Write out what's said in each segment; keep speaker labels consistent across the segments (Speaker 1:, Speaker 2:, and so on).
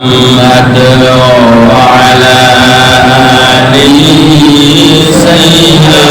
Speaker 1: محمد وعلى آله سيدنا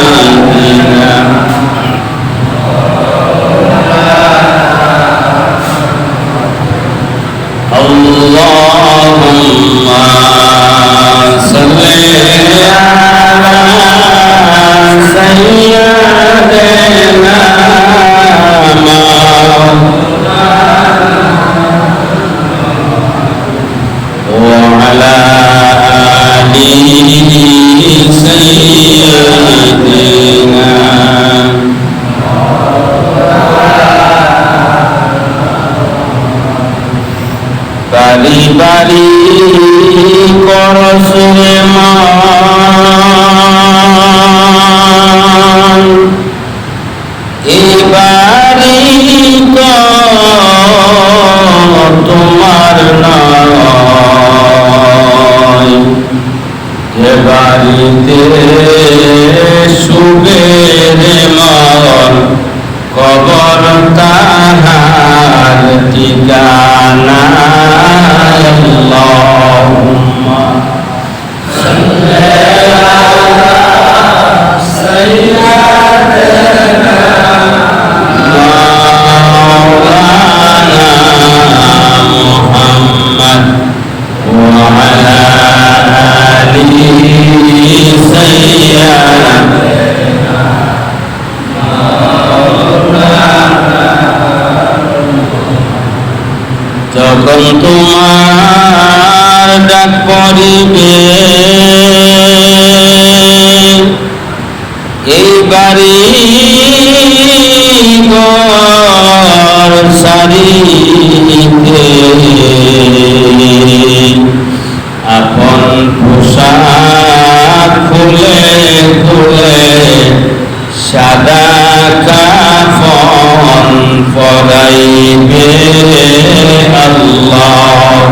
Speaker 1: তোমার ডাক পড়িবে। এই বাড়ি সারিতে। আপন পোশাক খুলে খুলে সাদা পরাইবে আল্লাহুম্মা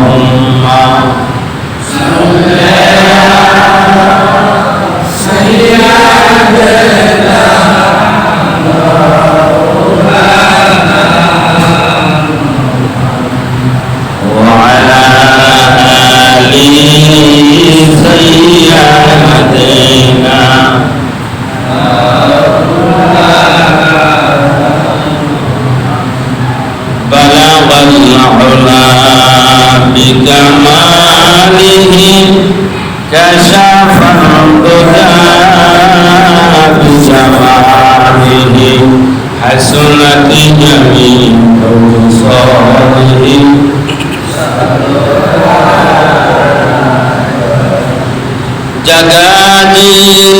Speaker 1: जगह जी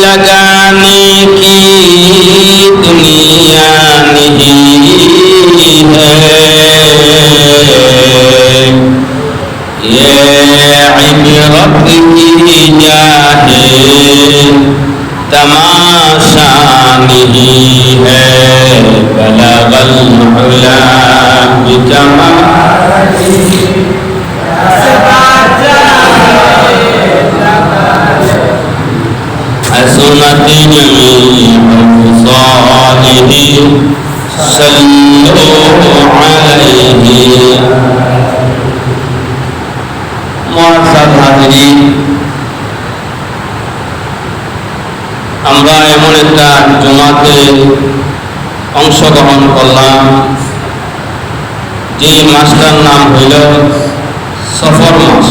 Speaker 1: लगाने की दुनिया नहीं है ये इबरत की जाहे तमाशा नहीं है बलगल उला बिजमा حسنت جميع أوصاله صلوا عليه মহাসাদ হাজিরিন আমরা এমন একটা জমাতে অংশগ্রহণ করলাম যে মাসটার নাম হইল সফর মাস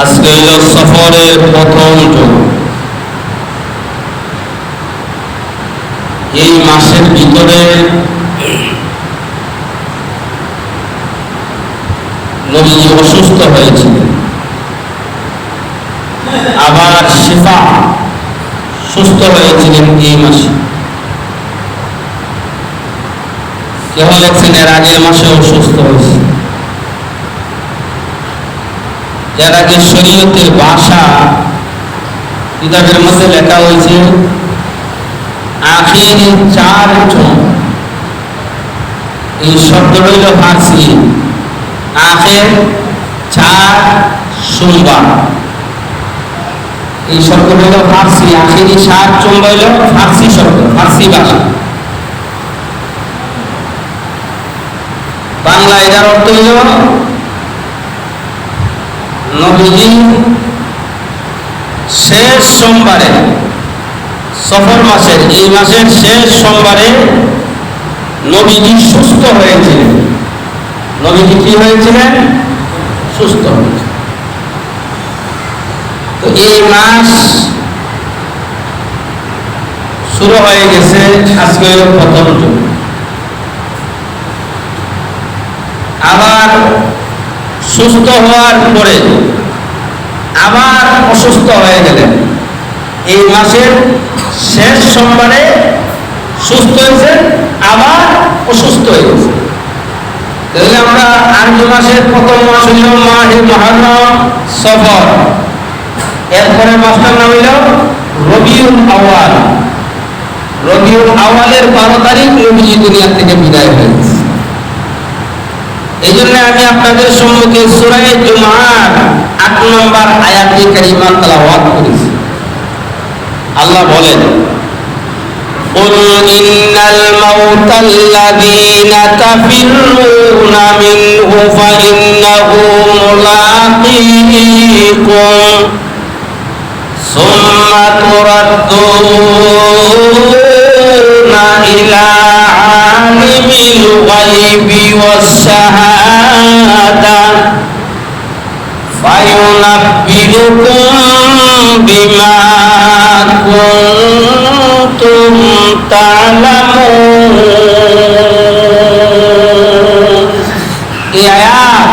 Speaker 1: আজকে হইল সফরের প্রথম এই মাসের ভিতরে নবীজি অসুস্থ হয়েছিলেন। আবার শিফা সুস্থ হয়েছিলেন এই মাসে। কেউ লেখছেন এর আগের মাসে অসুস্থ হয়েছে। আগে শরীয়তের ভাষা কিতাবের মধ্যে লেখা হয়েছে, আখির চার জন। এই শব্দ রইল ফার্সি। আখের চার সোমবার। এই শব্দ হইল ফার্সি। আখেরি চার সোমবার এই শব্দ হইল ফার্সি আখেরি সাত চুম্ব হইল ফার্সি শব্দ, ফার্সি ভাষা। বাংলা এটার অর্থ হইল আখেরি চার সোমবার এই শব্দ হইল ফার্সি ভাষা নবীজি শেষ সোমবারে, সফর মাসের, এই মাসের শেষ সোমবারে নবীজি সুস্থ হয়েছিলেন। নবীজি কি হয়েছিলেন? সুস্থ হয়েছিলেন। তো এই মাস শুরু হয়ে গেছে আজকে প্রথম যুগ আবার সুস্থ হওয়ার পরে আবার অসুস্থ হয়ে গেলেন। এই মাসের শেষ সোমবারে সুস্থ হয়েছে আবার অসুস্থ হয়ে গেছে তাহলে আমরা আরবি মাসের প্রথম মাস হইল মাহে মহারম, সফর। এরপরে মাসটার নাম হইল রবিউল আওয়াল রবিউল আওয়ালের বারো তারিখ নবীজি দুনিয়া থেকে বিদায় হয়েছে। এই জন্য আমি আপনাদের সম্মুখে সুরায় জুমার আট নম্বর আয়াতি কারিমা তালাওয়াত করেছি আল্লাহ বলেন قل إن الموت الذين تفرون منه فإنه ملاقيكم ثم تردون إلى عالم الغيب والشهادة فينبئكم بما كنتم تعلمون এই আয়াত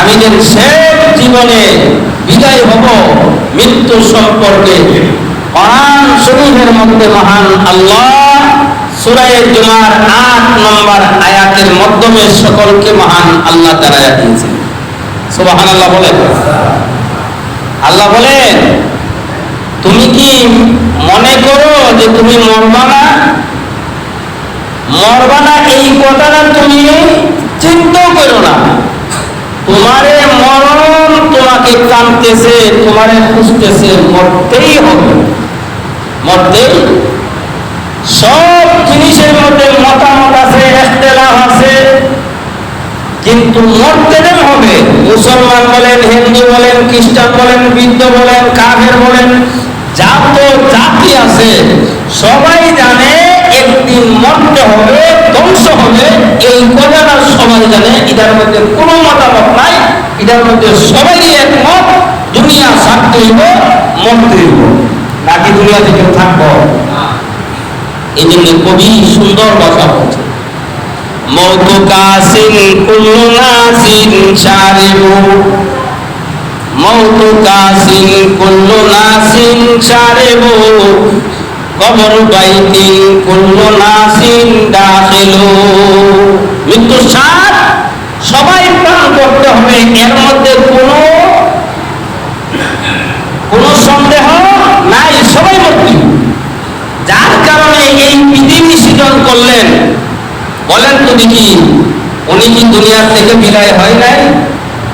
Speaker 1: আমি যে শেষ জীবনে বিদায় হব মৃত্যু সম্পর্কে কোরআন শরীফের মধ্যে মহান আল্লাহ সুরায় জুমার আট নম্বর আয়াতের মাধ্যমে সকলকে মহান আল্লাহ তারা দিয়েছেন। সুবাহান আল্লাহ বলেন আল্লাহ বলেন, তুমি কি মনে করো যে তুমি মরবা না? মরবা এই কথাটা তুমি চিন্তাও করো না। তোমারে মরণ তোমাকে কানতেছে তোমারে খুঁজতেছে, মরতেই হবে। মরতেই সব জিনিসের মধ্যে মতামত আছে এখতেলাফ আছে। কিন্তু মরতে হবে। মুসলমান বলেন, হিন্দু বলেন, খ্রিস্টান বলেন, বৃদ্ধ বলেন, কাফের বলেন, যত জাতি আছে, সবাই জানে একদিন মরতে হবে, ধ্বংস হবে। এই কথাটা সবাই জানে, এটার মধ্যে কোনো মতামত নাই, এটার মধ্যে সবাই একমত, দুনিয়া ছাড়তে হইব, মরতে হইব। নাকি দুনিয়াতে কেউ থাকব। এই জন্য কবি সুন্দর কথা বলছে। মৌত কাসিন কুল্লু নাসিন শারিবু মৌত কাসিন কুল্লু নাসিন শারিবু কবর বাইতিন কুল্লু নাসিন দাখিলু। মৃত্যু সার সবাই পান করতে হবে, এর মধ্যে কোনো কোনো সন্দেহ নাই, সবাই মরতে যার পৃথিবী সৃজন করলেন। বলেন তো দেখি, উনি কি দুনিয়ার থেকে বিদায় হয় নাই?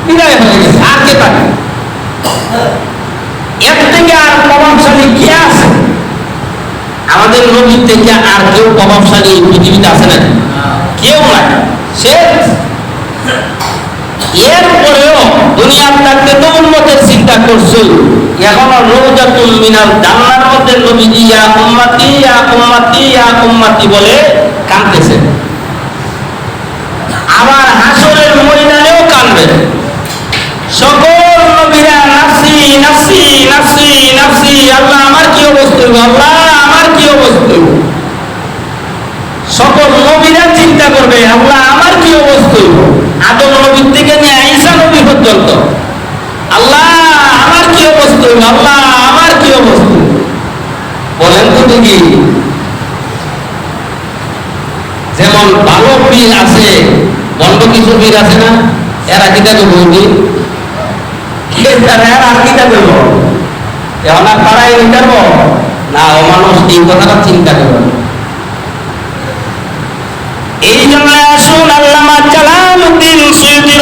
Speaker 1: বিদায় হয়ে গেছে, আর কে থাকে এর থেকে আর প্রভাবশালী কে আছে? আমাদের নবীর থেকে আর কেউ প্রভাবশালী পৃথিবীতে আছে না কেউ নাই। সে এরপরেও দুনিয়ার থাকতে তো উন্নতের চিন্তা করছ। এখনও মিনাল মধ্যে নবীজি ইয়া উম্মতি ইয়া উম্মতি ইয়া উম্মতি বলে আবার হাসরের ময়দানেও সকল নবীরা আল্লাহ আমার কি অবস্থা? আল্লাহ আমার কি অবস্থা? সকল নবীরা চিন্তা করবে, আল্লাহ আমার কি অবস্থা? আদম নবীর থেকে নিয়ে আইসা নবী পর্যন্ত। আল্লাহ আমার কি অবস্থা? বলেন তো দেখি। যেমন ভালো পীর আছে, বন্ধ কিছু পীর আছে না? এরা কি থাকে বৌদি আর নিতে না ও মানুষ, এই চিন্তা করবে এই জন্য আসুন আল্লামা জালালউদ্দিন সৈয়দি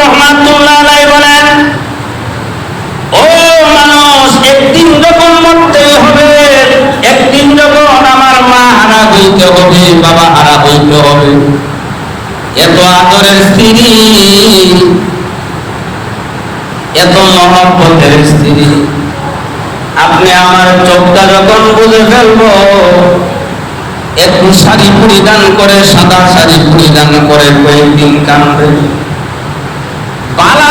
Speaker 1: একদিন যখন মরতে হবে, একদিন যখন আমার মা হারা হইতে হবে, বাবা হারা হইতে হবে। এত আদরের স্ত্রী, এত মহব্বতের স্ত্রী। আপনি আমার চোখটা যখন বুঝে ফেলব, একটু শাড়ি পরিধান করে, সাদা শাড়ি পরিধান করে কয়েকদিন কানবে বালা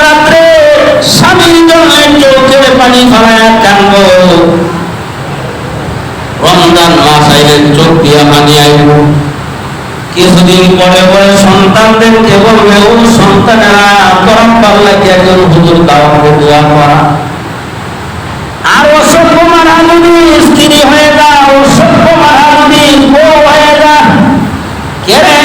Speaker 1: রাত্রে স্বামীর চোখের পানি ফলায় কানব চোখ দিয়া পানি আইব। কিছুদিন পরে পরে সন্তানদেরকে বলবে, ও সন্তানেরা করম পাল্লাকে একজন হুজুর দাওয়াতে দোয়া করা আর অসভ্য মারা যদি স্ত্রী হয়ে যা অসভ্য মারা যদি বউ হয়ে যা কে রে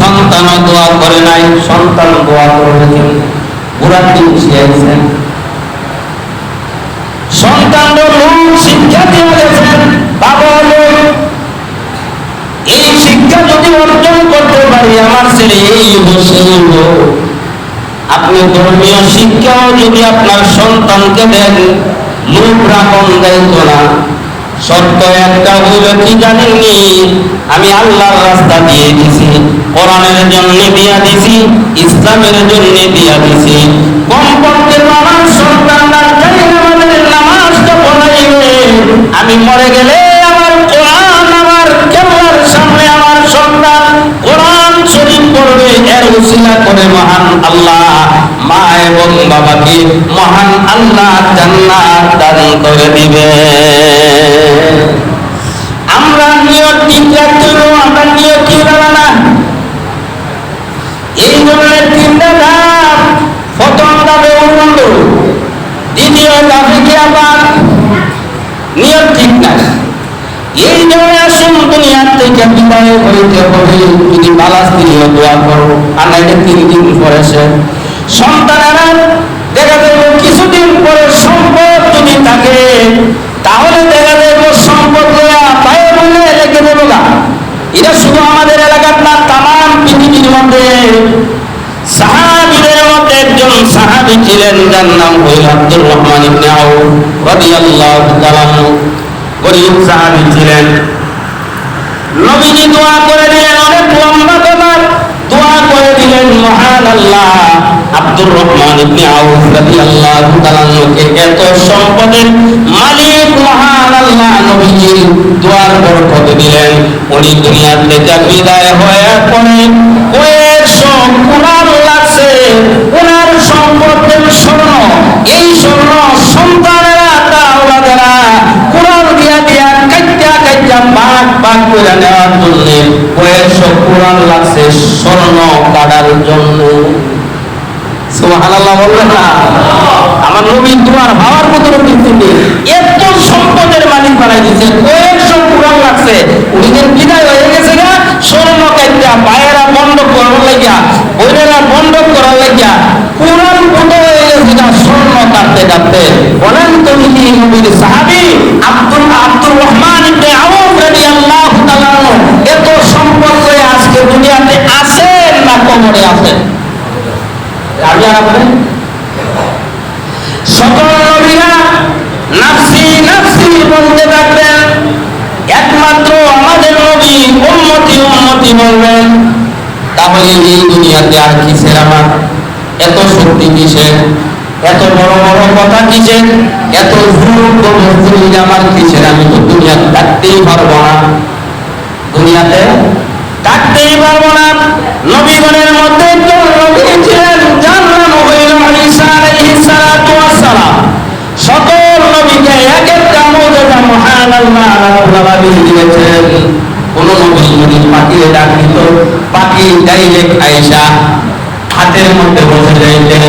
Speaker 1: সন্তান দোয়া করে নাই, সন্তান দোয়া করবে বুড়া দিন শিয়াইছেন সন্তান শিক্ষা দিয়ে গেছেন বাবা এই শিক্ষা যদি অর্জন করতে পারি, আমার ছেলে এই হলো আপনি ধর্মীয় শিক্ষাও যদি আপনার সন্তানকে দেন লোক রাখুন দায়িত্ব না। সত্য একটা হইল, কি জানেননি আমি আল্লাহর রাস্তা দিয়ে দিছি, কোরআনের জন্য দিয়া দিছি, ইসলামের জন্য দিয়া দিছি। কমপক্ষে আমার সন্তানরা চাই আমাদের নামাজটা পড়াইবে। আমি মরে গেলে আমার কোরআন, আমার কেবলার সামনে আমার সন্তান শরীফ পড়বে, এর উসিলা করে মহান আল্লাহ। মা এবং বাবাকে মহান আল্লাহ জান্নাত দান করে দিবে। আমরা নিয়ত ঠিক রাখতে আমরা নিয়ত ঠিক রাখা না। এই ধরনের তিনটা ধাপ প্রথম ধাপে উন্নত, দ্বিতীয় ধাপে কি আবার নিয়ত ঠিক না এই আসুন দুনিয়ার থেকে যদি পালাস্তিনীয় দোয়া করো আর নাইলে তিন দিন দেখা যাবে কিছুদিন পরে সম্পদ যদি থাকে, তাহলে দেখা যাবে সম্পদ পায়ে বলে রেখে দেবো এটা শুধু আমাদের এলাকার না তাম পৃথিবীর মধ্যে সাহাবীদের একজন সাহাবী ছিলেন, যার নাম হইল আব্দুর রহমান ইবনে আউফ রাদিয়াল্লাহু ছিলেন। নবীজি দোয়া করে দিলেন অনেক লম্বা তোমার। দোয়া করে দিলেন মহান আল্লাহ আব্দুর রহমান ইবনে আউফ রাদিয়াল্লাহু তাআলা আনহুকে। এত সম্পদের মালিক মহান আল্লাহ নবীজির দোয়ার বরকত দিলেন। উনি দুনিয়া থেকে বিদায় হয়ে পড়ে কয়েকশো কুরআন লাগছে। ওনার সম্পদের স্বর্ণ, এই স্বর্ণ সন্তানেরা তাওলাদেরা কোরআন দিয়া দিয়া কাইটা ভাগ ভাগ করে স্বর্ণ কাটার জন্য বন্ধ করার লাগিয়া বইনেরা বন্ধ করার লাগিয়া কোরআন না স্বর্ণ কাটতে কাটতে। বলেন তুমি কি নবীর সাহাবী আব্দুল আব্দুর রহমান এত সম্পদ করে আজকে দুনিয়াতে আছেন না কবরে আছেন? রাজা বলেন সকল নবীরা নাফসি নাফসি বলতে থাকবেন। একমাত্র আমাদের নবী উম্মতি উম্মতি বলবেন। তাহলে এই দুনিয়াতে আর কিসের আমার এত শক্তি কিসের? এত বড় বড় কথা কিসের? এত আমার কিসের? আমি তো দুনিয়া থাকতেই পারব না। দুনিয়াতে থাকতেই পারব না। নবীগণের মধ্যে একজন নবী সকল এক কোন নবী যদি পাখিরে ডাক দিত, পাখি ডাইরেক্ট আয়েশা হাতের মধ্যে বসে যাইতেন।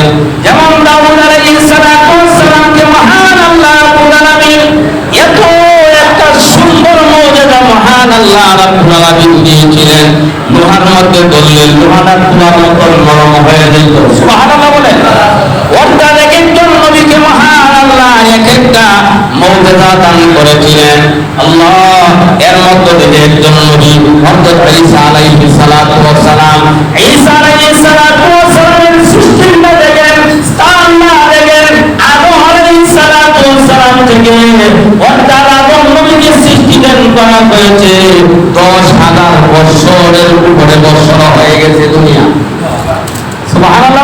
Speaker 1: যেমন দাউদ আলাইহিস সালামকে মহান আল্লাহ রাব্বুল আলামিন, এত একটা সুন্দর মর্যাদা মহান আল্লাহ রাব্বুল আলামিন দিয়েছিলেন। লোহার মধ্যে বললেন লোহাটা তোমার মতো নরম হয়ে যেত সুবহানাল্লাহ বলেন। অর্থাৎ থেকে মহান আল্লাহ এক একটা দান করেছিলেন। আল্লাহ এর মধ্য থেকে একজন নবী হযরত ঈসা আলাইহিস সালাতু ওয়াস সালাম। ঈসা আলাইহিস সালাতু ওয়াস সালামের না দেখেন, স্থান না দেখেন, আদম আলাইহিস সালাতু ওয়াস সালাম থেকে আদম নবীকে সৃষ্টি দান করা হয়েছে। বছরের উপরে বছর হয়ে গেছে দুনিয়া। সুবহানাল্লাহ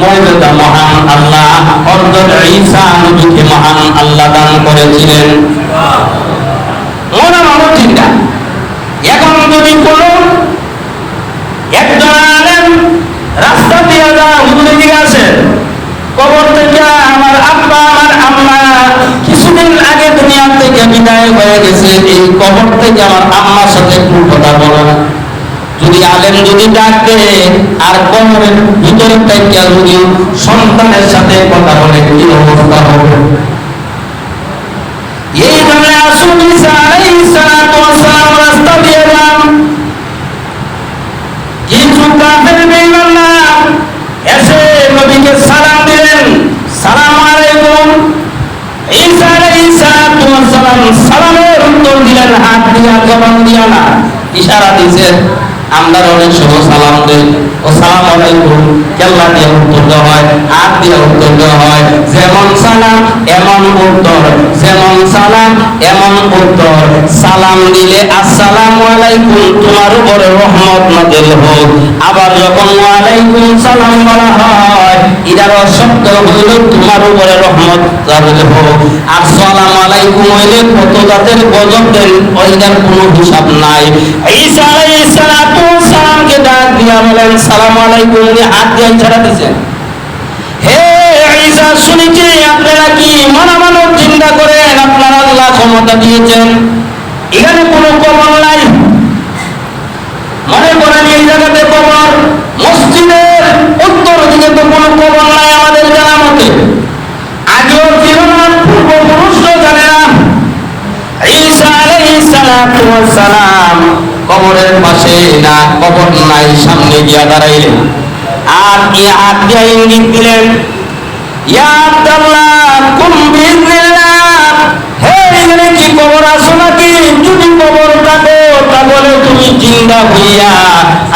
Speaker 1: মর্যাদা মহান আল্লাহ। নবীকে মহান আল্লাহ দান করেছিলেন। মনে মানব চিন্তা এখন যদি কোনো একজন আলেম রাস্তা দিয়ে যা হুজুরের দিকে আসেন কবর থেকে আমার আব্বা আমার আম্মা কিছুদিন আগে দুনিয়া থেকে বিদায় হয়ে গেছে এই কবর থেকে আমার আম্মার সাথে একটু কথা বলো না যদি আলেম এসে নবীকে দিলেন। সালাম আলাইকুম। ঈসা আলাইহিস সালাতু ওয়াস সালাম সালামের উত্তর দিলেন, হাত দিয়া, জবান দিয়া না। ইশারা দিয়েছেন আমরা অনেক সময় সালাম দেই ও সালাম আলাইকুম। কেল্লা দিয়ে উত্তর দেওয়া হয় হাত দিয়ে উত্তর দেওয়া হয়, যেমন সালাম, এমন উত্তর। যেমন সালাম, এমন উত্তর। সালাম দিলে আসসালামু আলাইকুম, তোমার উপরে রহমত নাজিল হোক। আবার যখন ওয়ালাইকুম সালাম বলা হয় ইদার শব্দ হইল তোমার উপরে রহমত নাজিল হোক। আর সালাম আলাইকুম হইলে কত জাতের গজব দেন, ওইটার কোনো হিসাব নাই। ঈসা আলাইহিস ওয়াস সালামকে ডাক দিয়া বলেন, সালাম আলাইকুম, উনি হাত দিয়ে ছাড়া দিয়েছেন হে ঈসা শুনেছি আপনারা কি মনামানব চিন্তা করেন? আপনারা আল্লাহ ক্ষমতা দিয়েছেন। এখানে কোনো কবর নাই। মনে করেন এই জায়গাতে কবর, মসজিদের উত্তর দিকে তো কোনো কবর নাই আমাদের জানা মতে আগেও ছিল না, পূর্বপুরুষও জানে না। ঈসা আলাইহিস সালাম কবরের পাশে না, কবর নাই, সামনে গিয়া দাঁড়াইলেন। আর কি হাত দিয়া ইঙ্গিত দিলেন? আব্দুল্লাহ কুম বিইজনিল্লাহ হে এখানে কি কবর আসো নাকি? যদি কবর থাকো তাহলে তুমি জিন্দা হইয়া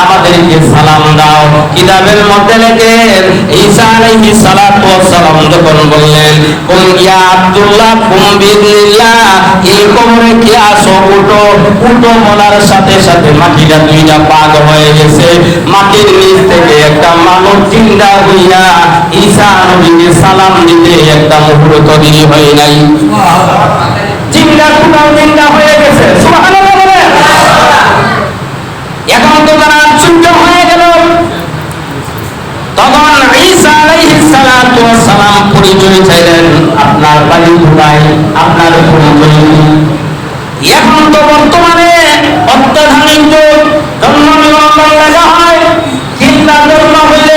Speaker 1: আমাদেরকে সালাম দাও। কিতাবের মধ্যে লেখেন ঈসা আলাইহিস সালাতু সালাম যখন বললেন কুম ইয়া আব্দুল্লাহ কুম বিইজনিল্লাহ এই কবরে কি আসো উঠো। উঠো বলার সাথে সাথে মাটিটা দুইটা পাগ হয়ে গেছে। মাটির নিচ থেকে একটা মানব জিন্দা হইয়া ঈসা নবীকে সালাম দিতে একটা মুহূর্ত দেরি হয় নাই। জিন্দা কোথাও জিন্দা হয়ে গেছে। সুবহানাল্লাহ। এখন তো তারা আশ্চর্য হয়ে গেল। তখন ঈসা আলাইহিস ওয়াস সালাম পরিচয় চাইলেন, আপনার বাড়ি কোথায়? আপনার পরিচয় এখন তো বর্তমানে অত্যাধুনিক যুগ, ধর্ম লেখা হয়। চিন্তা ধর্ম হইলে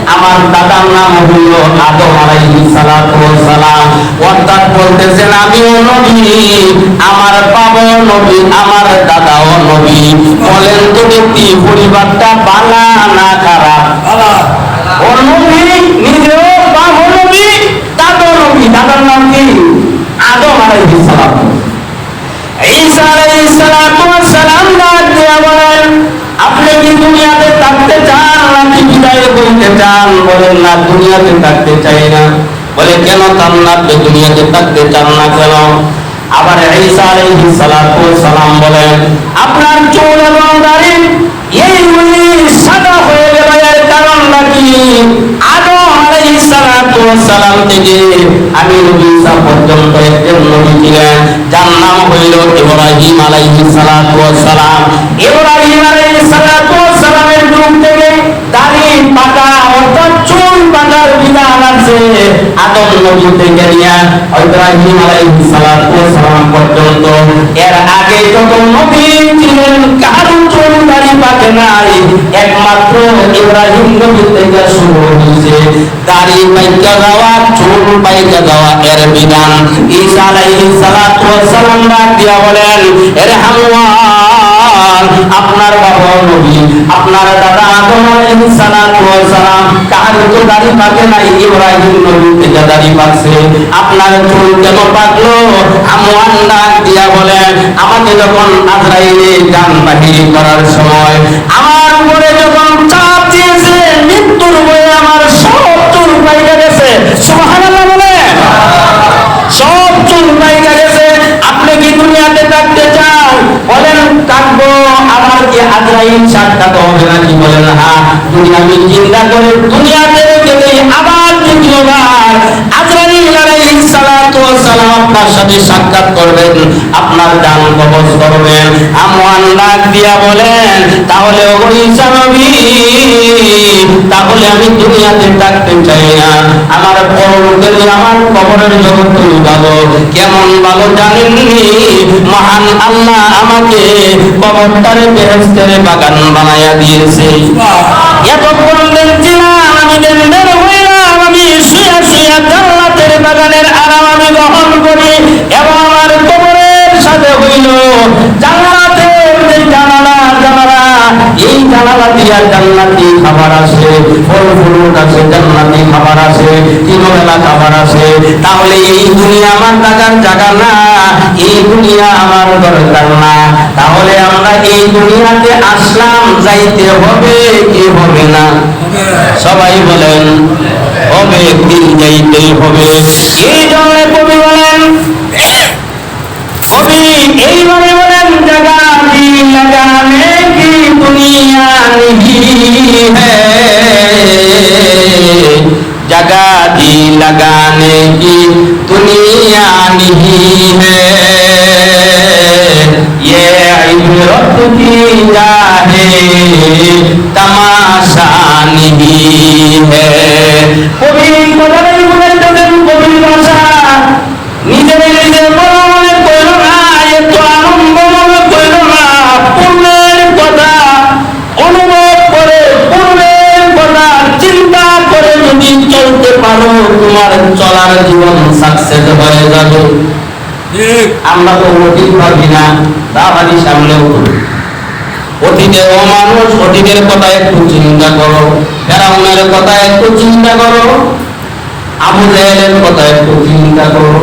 Speaker 1: আমার দাদার নাম হইল আদম আলাইহিস সালাতু সালাম অর্থাৎ বলতেছেন আমিও নবী আমার বাবাও নবী আমার দাদাও নবী। বলেন তো ব্যক্তি পরিবারটা বালা না খারাপ? ও নবী নিজেও বাবা নবী দাদাও নবী। দাদার নাম কি? আদম আলাইহিস সালাম। ঈসা আলাইহিস সালাতু ওয়াস সালাম ডাক বলেন আপনি কি দুনিয়াতে থাকতে চান নাকি বিদায় করতে চান? বলেন না, দুনিয়াতে থাকতে চাই না। বলে, কেন চান না আপনি দুনিয়াতে থাকতে চান না কেন? আবার ঈসা আলাইহিস সালাতু সালাম বলেন, আপনার চুল এবং দাড়ি এইগুলি সাদা হয়ে গেল, এর কারণ নাকি আদম সালাম নাম হইল ইব্রাহিম আলাইহিস সালাতু ওয়াস সালাম ইব্রাহিম আলাইহিস সালাতু ওয়াস সালামের যুগ পাকা অর্থাৎ পাকার বিধান আছে আদম নবী থেকে নিয়ে ইব্রাহিম আলাইহিস সালাতু ওয়াস সালাম পর্যন্ত, এর আগে যত নবী ছিলেন, কারও চুল দাড়ি পাকে নাই। একমাত্র ইব্রাহিম সালাম বলেন, এর আপনার বাবা নবী, আপনার দাদা আদম আলাইহিস সালাম কার তো দাড়ি পাকে নাই, ইব্রাহিম নবী দাড়ি পাকছে। আপনার চুল কেন পাকলো? হামওয়ান ডাক দিয়া আমাকে যখন আজরাইলে গান বাহির করার সময়, আমার উপরে যখন চাপ দিয়েছে, মৃত্যুর বয়ে আমার সব চুল গেছে। সুবহানাল্লাহ বলে আপনি কি দুনিয়াতে থাকতে চান বলেন, থাকব। আমার কি আজরাইল সাক্ষাৎ হবে নাকি বলেন হ্যাঁ যদি আমি চিন্তা করে দুনিয়াতে গেলে আবার দ্বিতীয়বার আজরাইল আলাইহিস সালাতু ওয়াস সালাম আপনার সাথে সাক্ষাৎ করবেন। আপনার দান কবজ করবেন। আমওয়ান দিয়া বলেন, তাহলে ওই নবী তাহলে আমি দুনিয়াতে থাকতে চাই না। আমার পরলোকের আমার কবরের জগৎ তুমি ভালো কেমন ভালো জানেননি মহান আল্লাহ আমাকে কবরটারে বেহেস্তের বাগান বানাইয়া দিয়েছে। এতক্ষণ দেখছিলাম আমি বের হইলাম আমি শুয়া শুয়া জান্নাতের বাগানের আরাম আমি গ্রহণ করি। এবং আমার কবরের সাথে হইল জানালা এই জানালা দিয়া জান্নাতি খাবার আসে ফল ফুল আছে, জান্নাতি খাবার আসে তিনবেলা খাবার আসে তাহলে এই দুনিয়া আমার টাকার জায়গা না, এই দুনিয়া আমার দরকার না। তাহলে আমরা এই দুনিয়াতে আসলাম, যাইতে হবে কি হবে না? সবাই বলেন, হবে একদিন যাইতেই হবে? এই জন্য কবি বলেন, কবি এইভাবে বলেন, জাগা দি লাগানে কি দুনিয়া नहीं है जगह दी लगाने की दुनिया नहीं है ये इबरत की जाहे तमाशा नहीं है কবি কথাটাই বলেছেন কবির ভাষা নিজে নিজে মনে চলার জীবন সাকসেস হয়ে যাবে। আমরা তো অতীত ভাবি না তা ভাবি সামনেও অতীতের ও অতীতের কথা একটু চিন্তা করো। ফেরাউনের কথা একটু চিন্তা করো। আবু জাহেলের কথা একটু চিন্তা করো।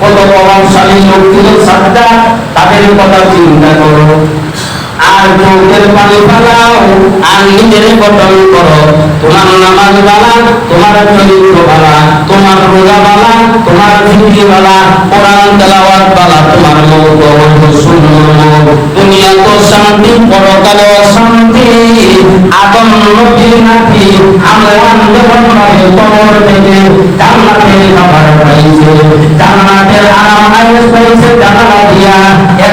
Speaker 1: কত প্রভাবশালী লোক ছিল সাদ্দা তাদের কথা চিন্তা করো। আর চোখের পানি ফালাও আর নিজের গঠন করো। তোমার নামাজ বালা, তোমার চরিত্র বালা, তোমার রোজা বালা, তোমার জিন্দি বালা, কোরআন তেলাওয়াত বালা, তোমার মৌত সুন্দর দুনিয়া তো শান্তি পরকালে অশান্তি। আদম নবীর নাতি আমরান যখন পাবে কবর থেকে জান্নাতের খাবার পাইছে। জান্নাতের আরাম আয়েস পাইছে জানালা দিয়া।